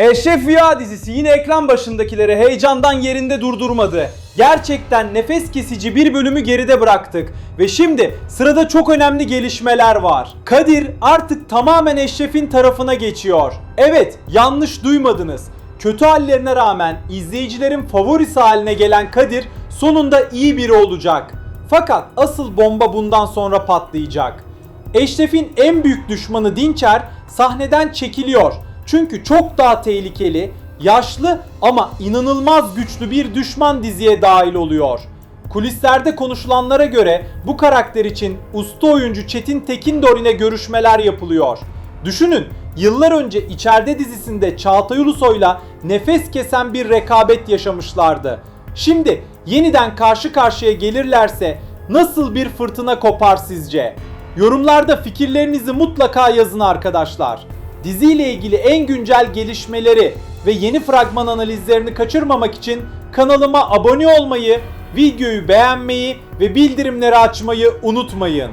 Eşref Rüya dizisi yine ekran başındakileri heyecandan yerinde durdurmadı. Gerçekten nefes kesici bir bölümü geride bıraktık ve şimdi sırada çok önemli gelişmeler var. Kadir artık tamamen Eşref'in tarafına geçiyor. Evet, yanlış duymadınız. Kötü hallerine rağmen izleyicilerin favorisi haline gelen Kadir sonunda iyi biri olacak. Fakat asıl bomba bundan sonra patlayacak. Eşref'in en büyük düşmanı Dinçer sahneden çekiliyor. Çünkü çok daha tehlikeli, yaşlı ama inanılmaz güçlü bir düşman diziye dahil oluyor. Kulislerde konuşulanlara göre bu karakter için usta oyuncu Çetin Tekindor görüşmeler yapılıyor. Düşünün, yıllar önce İçeride dizisinde Çağatay Ulusoy'la nefes kesen bir rekabet yaşamışlardı. Şimdi yeniden karşı karşıya gelirlerse nasıl bir fırtına kopar sizce? Yorumlarda fikirlerinizi mutlaka yazın arkadaşlar. Diziyle ilgili en güncel gelişmeleri ve yeni fragman analizlerini kaçırmamak için kanalıma abone olmayı, videoyu beğenmeyi ve bildirimleri açmayı unutmayın.